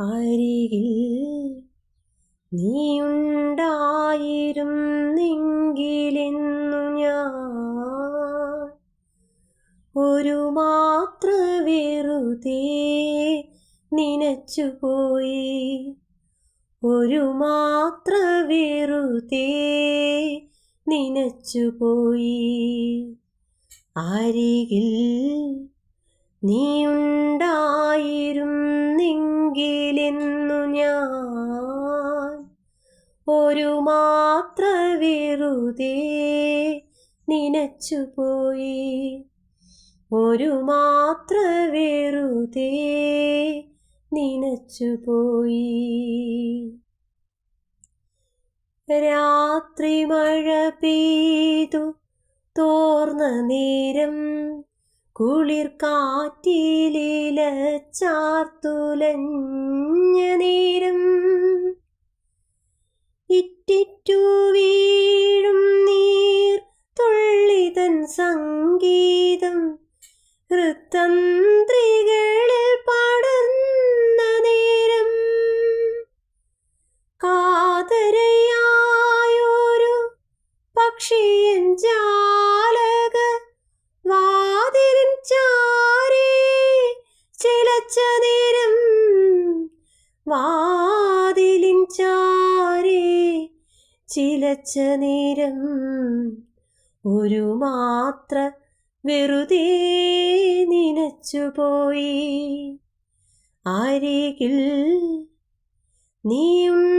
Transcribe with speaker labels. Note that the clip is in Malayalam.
Speaker 1: അരികിൽ നീയുണ്ടായിരുന്നെങ്കിലെന്നു ഞാൻ. ഒരു മാത്ര വെറുതെ നനച്ചുപോയി ഒരു മാത്ര വെറുതെ നനച്ചുപോയി അരികിൽ നീയുണ്ടായിരുന്നെങ്കിലെന്നു ഞാൻ ഒരു മാത്ര വെറുതെ നനച്ചുപോയി ഒരു മാത്ര വെറുതെ നനച്ചുപോയി രാത്രി മഴ പെയ്തു തോർന്ന നേരം കുളിർ കാറ്റിലീല ചാർത്തുലഞ്ഞ നേരം. ഇറ്റിറ്റു വീഴും നീർ തുള്ളിതൻ സംഗീതം. ഹൃത്തന്ത്രികളിൽ ചാരേ ചിലച്ച നേരം ഒരു മാത്ര വെറുതെ നനച്ചുപോയി ആരേകിൽ നീയുണ്ടായിരുന്നു